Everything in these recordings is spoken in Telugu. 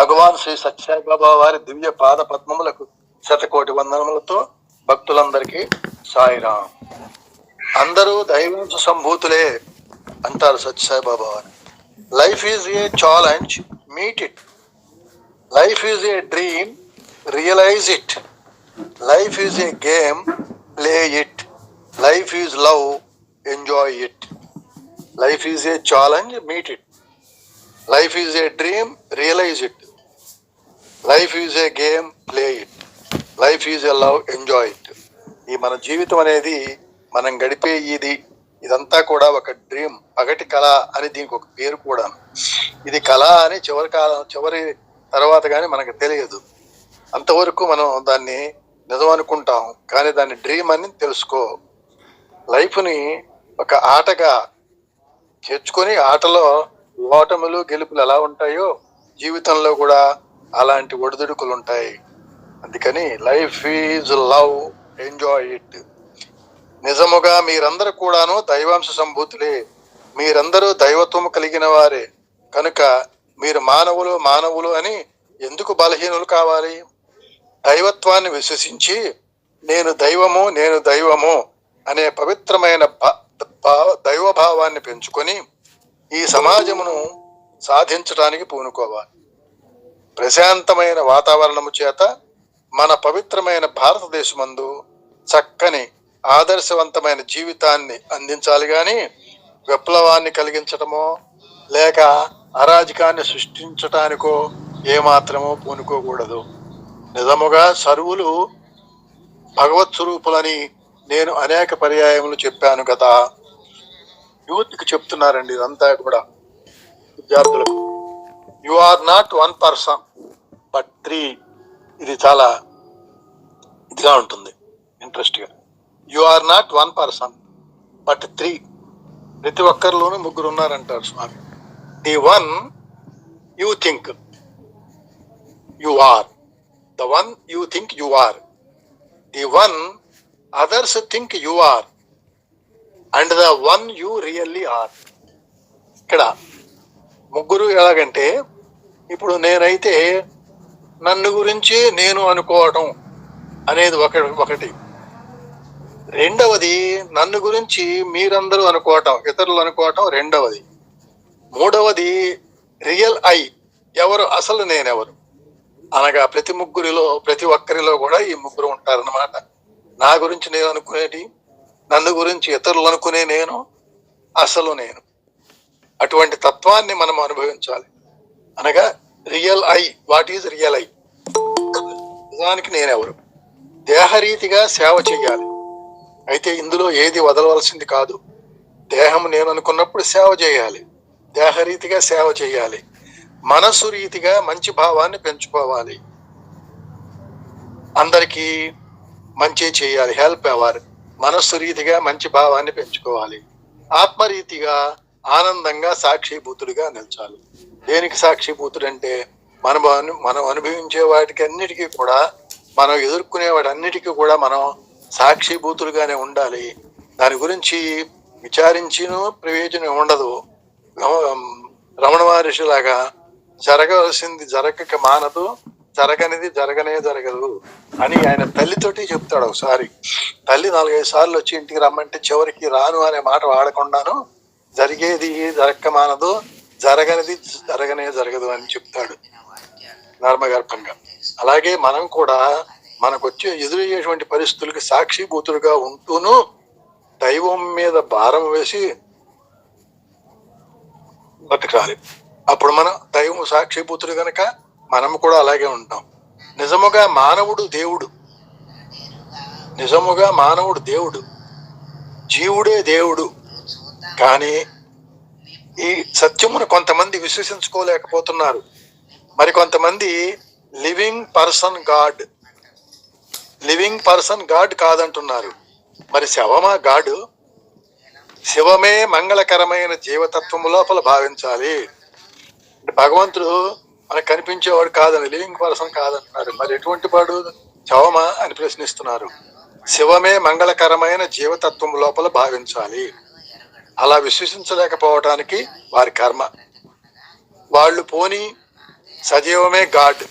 భగవాన్ శ్రీ సత్యసాయిబాబా వారి దివ్య పాద పద్మములకు శతకోటి వందనములతో భక్తులందరికీ సాయిరాం. అందరూ దైవాంశ సంభూతులే అంటారు సత్యసాయిబాబా వారు. Life is a challenge meet it life is a dream realise it life is a game play it life is love enjoy it life is a challenge meet it life is a dream realise it life is a game play it life is a love enjoy it ఈ మన జీవితం అనేది మనం గడిపే ఇది ఇదంతా కూడా ఒక డ్రీమ్ పగటి కళ అని దీనికి ఒక పేరు కూడా. ఇది కళ అని చివరి కాలం చివరి తర్వాత కానీ మనకు తెలియదు. అంతవరకు మనం దాన్ని నిజం అనుకుంటాం కానీ దాన్ని డ్రీమ్ అని తెలుసుకో. లైఫ్ని ఒక ఆటగా చేర్చుకొని ఆటలో ఓటములు గెలుపులు ఎలా ఉంటాయో జీవితంలో కూడా అలాంటి ఒడిదుడుకులు ఉంటాయి అందుకని life is love enjoy it. నిజముగా మీరందరూ కూడాను దైవాంశ సంభూతులే. మీరందరూ దైవత్వము కలిగిన వారే. కనుక మీరు మానవులు మానవులు అని ఎందుకు బలహీనులు కావాలి? దైవత్వాన్ని విశ్వసించి నేను దైవము నేను దైవము అనే పవిత్రమైన భా- భావ- దైవభావాన్ని పెంచుకొని ఈ సమాజమును సాధించడానికి పూనుకోవాలి. ప్రశాంతమైన వాతావరణము చేత మన పవిత్రమైన భారతదేశమందు చక్కని ఆదర్శవంతమైన జీవితాన్ని అందించాలి కానీ విప్లవాన్ని కలిగించటమో లేక అరాజకాన్ని సృష్టించటానికో ఏమాత్రమో పూనుకోకూడదు. నిజముగా సరువులు భగవత్ స్వరూపులని నేను అనేక పర్యాయములు చెప్పాను కదా యూత్కి చెప్తున్నారండి ఇదంతా కూడా విద్యార్థులకు. You are not one person but three ఇది చాలా ఇదిగా ఉంటుంది. ఇంట్రెస్ట్గా you are not one person but three ప్రతి ఒక్కరిలోనూ ముగ్గురు ఉన్నారంటారు Swami. The one you think you are the one you think you are the one others think you are and the one you really are ఇక్కడ ముగ్గురు ఎలాగంటే ఇప్పుడు నేనైతే నన్ను గురించి నేను అనుకోవటం అనేది ఒక ఒకటి. రెండవది నన్ను గురించి మీరందరూ అనుకోవటం ఇతరులు అనుకోవటం రెండవది. మూడవది రియల్ ఐ ఎవరు? అసలు నేనెవరు? అనగా ప్రతి ముగ్గురిలో ప్రతి ఒక్కరిలో కూడా ఈ ముగ్గురు ఉంటారన్నమాట. నా గురించి నేను అనుకునేటి నన్ను గురించి ఇతరులు అనుకునే నేను అసలు నేను. అటువంటి తత్వాన్ని మనం అనుభవించాలి. అనగా real I what is real I? నిజానికి నేనెవరు? దేహరీతిగా సేవ చేయాలి అయితే ఇందులో ఏది వదలవలసింది కాదు. దేహం నేను అనుకున్నప్పుడు సేవ చేయాలి. దేహరీతిగా సేవ చేయాలి మనసు రీతిగా మంచి భావాన్ని పెంచుకోవాలి. అందరికీ మంచి చేయాలి. Help ever? మనస్సు రీతిగా మంచి భావాన్ని పెంచుకోవాలి. ఆత్మరీతిగా ఆనందంగా సాక్షిభూతుడిగా నిలచాలి. దేనికి సాక్షిభూతుడు అంటే మనం అను- మనం అనుభవించే వాటికి అన్నిటికీ కూడా మనం ఎదుర్కొనే వాటి అన్నిటికీ కూడా మనం సాక్షిభూతులుగానే ఉండాలి. దాని గురించి విచారించిన ప్రయోజనం ఉండదు. రమణ మహర్షి లాగా జరగవలసింది జరగక మానదు జరగనిది జరగనే జరగదు అని ఆయన తల్లితోటి చెప్తాడు ఒకసారి. తల్లి నాలుగైదు సార్లు వచ్చి ఇంటికి రమ్మంటే చివరికి రాను అనే మాట వాడకుండాను జరిగేది జరగక మానదు జరగనిది జరగనే జరగదు అని చెప్తాడు నర్మగర్భంగా అలాగే మనం కూడా మనకు వచ్చే ఎదురయ్యేటువంటి పరిస్థితులకి సాక్షిభూతులుగా ఉంటూను దైవం మీద భారం వేసి బతకాలి. అప్పుడు మనం దైవం సాక్షిభూతులు కనుక మనం కూడా అలాగే ఉంటాం. నిజముగా మానవుడు దేవుడు. నిజముగా మానవుడు దేవుడు. జీవుడే దేవుడు. కానీ ఈ సత్యమును కొంతమంది విశ్వసించుకోలేకపోతున్నారు. మరి కొంతమంది living person God living person God కాదంటున్నారు. మరి శవమా గాడు? శివమే మంగళకరమైన జీవతత్వము లోపల భావించాలి. భగవంతుడు మనకు కనిపించేవాడు కాదని లివింగ్ పర్సన్ కాదంటున్నారు. మరి ఎటువంటి వాడు? శవమా అని ప్రశ్నిస్తున్నారు. శివమే మంగళకరమైన జీవతత్వం లోపల భావించాలి. అలా విశ్వసించలేకపోవటానికి వారి కర్మ. వాళ్ళు పోని సజీవమే గాడ్.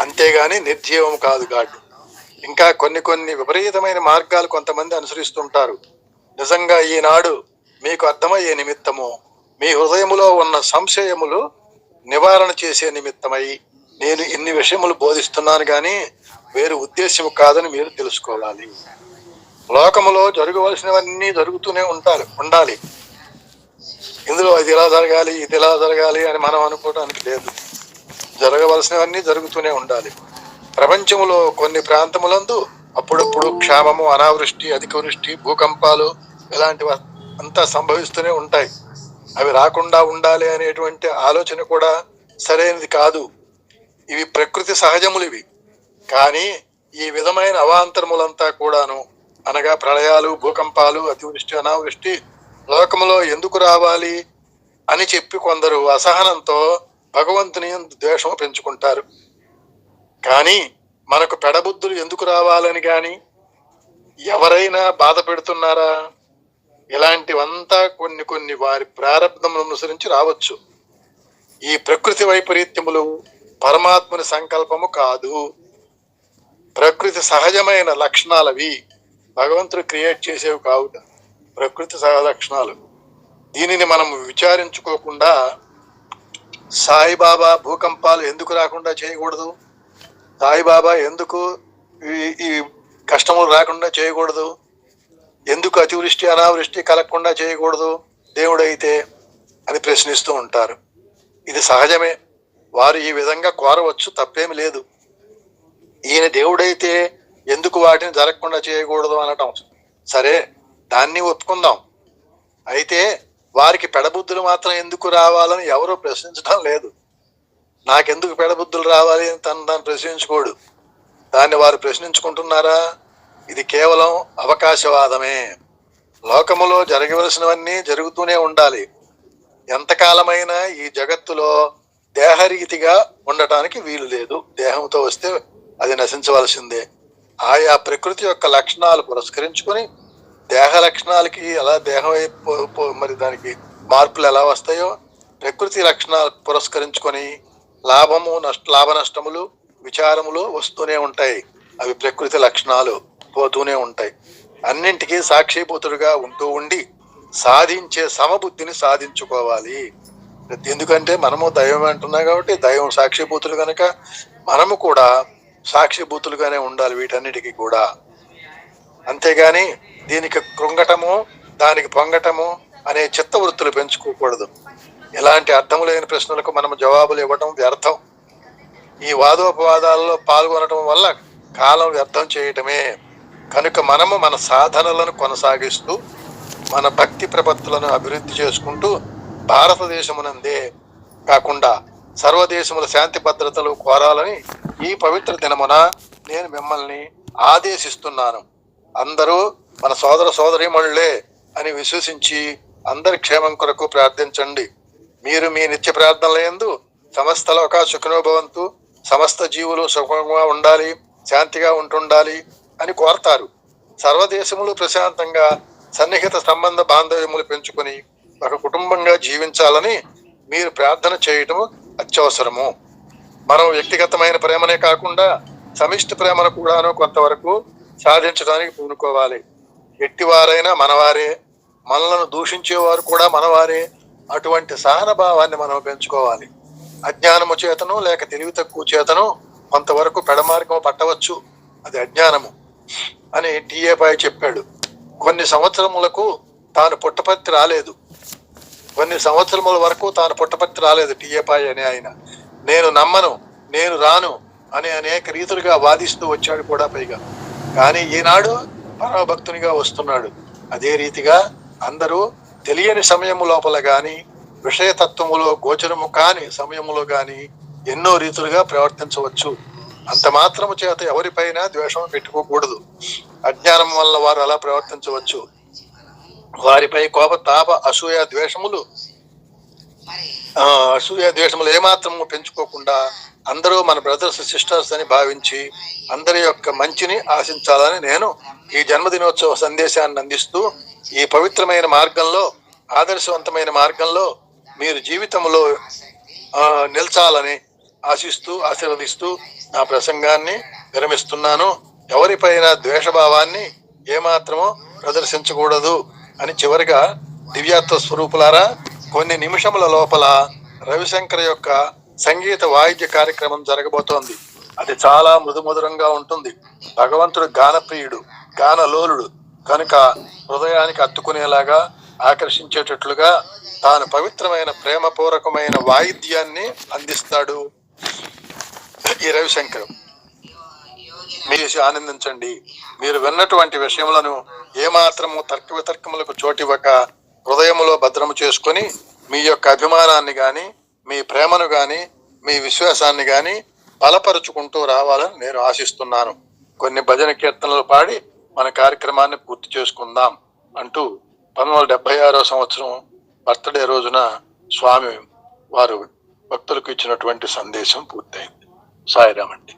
అంతేగాని నిర్జీవం కాదు గాడ్. ఇంకా కొన్ని కొన్ని విపరీతమైన మార్గాలు కొంతమంది అనుసరిస్తుంటారు. నిజంగా ఈనాడు మీకు అర్థమయ్యే నిమిత్తము మీ హృదయములో ఉన్న సంశయములు నివారణ చేసే నిమిత్తమై నేను ఇన్ని విషయములు బోధిస్తున్నాను కానీ వేరు ఉద్దేశం కాదని మీరు తెలుసుకోవాలి. లోకములో జరగవలసినవన్నీ జరుగుతూనే ఉంటారు ఉండాలి. ఇందులో ఇది ఇలా జరగాలి ఇది ఇలా జరగాలి అని మనం అనుకోవడానికి లేదు. జరగవలసినవన్నీ జరుగుతూనే ఉండాలి. ప్రపంచములో కొన్ని ప్రాంతములందు అప్పుడప్పుడు క్షామము అనావృష్టి అధిక వృష్టి భూకంపాలు ఇలాంటివి అంతా సంభవిస్తూనే ఉంటాయి. అవి రాకుండా ఉండాలి అనేటువంటి ఆలోచన కూడా సరైనది కాదు. ఇవి ప్రకృతి సహజములు ఇవి. కానీ ఈ విధమైన అవాంతరములంతా కూడాను అనగా ప్రళయాలు భూకంపాలు అతివృష్టి అనావృష్టి లోకములో ఎందుకు రావాలి అని చెప్పి కొందరు అసహనంతో భగవంతుని యందు ద్వేషం పెంచుకుంటారు. కానీ మనకు పెడబుద్ధులు ఎందుకు రావాలని కానీ ఎవరైనా బాధ పెడుతున్నారా? ఇలాంటివంతా కొన్ని కొన్ని వారి ప్రారంభములను అనుసరించి రావచ్చు. ఈ ప్రకృతి వైపరీత్యములు పరమాత్మని సంకల్పము కాదు. ప్రకృతి సహజమైన లక్షణాలవి భగవంతుడు క్రియేట్ చేసేవి కావుట ప్రకృతి సహలక్షణాలు దీనిని మనం విచారించుకోకుండా సాయిబాబా భూకంపాలు ఎందుకు రాకుండా చేయకూడదు? సాయిబాబా ఎందుకు ఈ ఈ కష్టములు రాకుండా చేయకూడదు? ఎందుకు అతివృష్టి అనావృష్టి కలగకుండా చేయకూడదు? దేవుడైతే అని ప్రశ్నిస్తూ ఉంటారు. ఇది సహజమే. వారు ఈ విధంగా కోరవచ్చు తప్పేమి లేదు. ఈయన దేవుడైతే ఎందుకు వాటిని జరగకుండా చేయకూడదు అనటం సరే దాన్ని ఒప్పుకుందాం. అయితే వారికి పెడబుద్ధులు మాత్రం ఎందుకు రావాలని ఎవరూ ప్రశ్నించడం లేదు. నాకెందుకు పెడబుద్ధులు రావాలి అని తను దాన్ని ప్రశ్నించుకోడు. దాన్ని వారు ప్రశ్నించుకుంటున్నారా? ఇది కేవలం అవకాశవాదమే. లోకములో జరగవలసినవన్నీ జరుగుతూనే ఉండాలి. ఎంతకాలమైనా ఈ జగత్తులో దేహరీతిగా ఉండటానికి వీలు లేదు. దేహంతో వస్తే అది నశించవలసిందే. ఆయా ప్రకృతి యొక్క లక్షణాలు పురస్కరించుకొని దేహ లక్షణాలకి ఎలా దేహం మరి దానికి మార్పులు ఎలా వస్తాయో ప్రకృతి లక్షణాలు పురస్కరించుకొని లాభము నష్ట లాభ నష్టములు విచారములు వస్తూనే ఉంటాయి. అవి ప్రకృతి లక్షణాలు పోతూనే ఉంటాయి. అన్నింటికీ సాక్షిభూతుడుగా ఉంటూ ఉండి సాధించే సమబుద్ధిని సాధించుకోవాలి. ఎందుకంటే మనము దైవం అంటున్నాం కాబట్టి దైవం సాక్షిభూతులు కనుక మనము కూడా సాక్షిభూతులుగానే ఉండాలి వీటన్నిటికీ కూడా. అంతేగాని దీనికి కృంగటము దానికి పొంగటము అనే చిత్తవృత్తులు పెంచుకోకూడదు. ఇలాంటి అర్థం లేని ప్రశ్నలకు మనం జవాబులు ఇవ్వడం వ్యర్థం. ఈ వాదోపవాదాలలో పాల్గొనడం వల్ల కాలం వ్యర్థం చేయటమే. కనుక మనము మన సాధనలను కొనసాగిస్తూ మన భక్తి ప్రపత్తులను అభివృద్ధి చేసుకుంటూ భారతదేశమునందే కాకుండా సర్వదేశముల శాంతి భద్రతలు కోరాలని ఈ పవిత్ర దినమున నేను మిమ్మల్ని ఆదేశిస్తున్నాను. అందరూ మన సోదర సోదరిమణులే అని విశ్వసించి అందరి క్షేమం కొరకు ప్రార్థించండి. మీరు మీ నిత్య ప్రార్థనల ఎందు సమస్త లోక సుఖనోభవంతు సమస్త జీవులు సుఖంగా ఉండాలి శాంతిగా ఉంటుండాలి అని కోరతారు. సర్వదేశములు ప్రశాంతంగా సన్నిహిత సంబంధ బాంధవ్యములు పెంచుకొని ఒక కుటుంబంగా జీవించాలని మీరు ప్రార్థన చేయటం అత్యవసరము. మనం వ్యక్తిగతమైన ప్రేమనే కాకుండా సమిష్టి ప్రేమను కూడాను కొంతవరకు సాధించడానికి పూనుకోవాలి. ఎట్టివారైనా మనవారే. మనలను దూషించేవారు కూడా మనవారే. అటువంటి సహనభావాన్ని మనం పెంచుకోవాలి. అజ్ఞానము చేతను లేక తెలివి తక్కువ చేతను కొంతవరకు పెడమార్గం పట్టవచ్చు. అది అజ్ఞానము అని టిఏ పాయ్ చెప్పాడు. కొన్ని సంవత్సరములకు తాను పుట్టపర్తి రాలేదు. కొన్ని సంవత్సరముల వరకు తాను పుట్టపర్తి రాలేదు. టిఏ అని అనే ఆయన. నేను నమ్మను నేను రాను అని అనేక రీతులుగా వాదిస్తూ వచ్చాడు కూడా పైగా. కానీ ఈనాడు పరమభక్తునిగా వస్తున్నాడు. అదే రీతిగా అందరూ తెలియని సమయము లోపల కానీ విషయతత్వములో గోచరము కాని సమయములో గాని ఎన్నో రీతులుగా ప్రవర్తించవచ్చు. అంత మాత్రము చేత ఎవరిపైన ద్వేషం పెట్టుకోకూడదు. అజ్ఞానం వల్ల వారు అలా ప్రవర్తించవచ్చు. వారిపై కోప తాప అసూయ ద్వేషములు. అసూయ ద్వేషములు ఏమాత్రము పెంచుకోకుండా అందరూ మన బ్రదర్స్ సిస్టర్స్ అని భావించి అందరి యొక్క మంచిని ఆశించాలని నేను ఈ జన్మదినోత్సవ సందేశాన్ని అందిస్తూ ఈ పవిత్రమైన మార్గంలో ఆదర్శవంతమైన మార్గంలో మీరు జీవితంలో నిల్చాలని ఆశిస్తూ ఆశీర్వదిస్తూ నా ప్రసంగాన్ని విరమిస్తున్నాను. ఎవరిపైన ద్వేషభావాన్ని ఏమాత్రమో ప్రదర్శించకూడదు. అని చివరిగా దివ్యాత్వ స్వరూపులారా కొన్ని నిమిషముల లోపల రవిశంకర్ యొక్క సంగీత వాయిద్య కార్యక్రమం జరగబోతోంది. అది చాలా మృదుమధురంగా ఉంటుంది. భగవంతుడు గానప్రియుడు గానలోలుడు కనుక హృదయానికి అత్తుకునేలాగా ఆకర్షించేటట్లుగా తాను పవిత్రమైన ప్రేమపూర్వకమైన వాయిద్యాన్ని అందిస్తాడు ఈ రవిశంకర్. మీరు ఆనందించండి. మీరు విన్నటువంటి విషయములను ఏమాత్రము తర్క వితర్కములకు చోటివ్వక హృదయములో భద్రము చేసుకొని మీ యొక్క అభిమానాన్ని కానీ మీ ప్రేమను కానీ మీ విశ్వాసాన్ని కానీ బలపరుచుకుంటూ రావాలని నేను ఆశిస్తున్నాను. కొన్ని భజన కీర్తనలు పాడి మన కార్యక్రమాన్ని పూర్తి చేసుకుందాం అంటూ పంతొమ్మిది వందల డెబ్బై ఆరో సంవత్సరం బర్త్డే రోజున స్వామి వారు భక్తులకు ఇచ్చినటువంటి సందేశం పూర్తయింది. సాయిరామండి.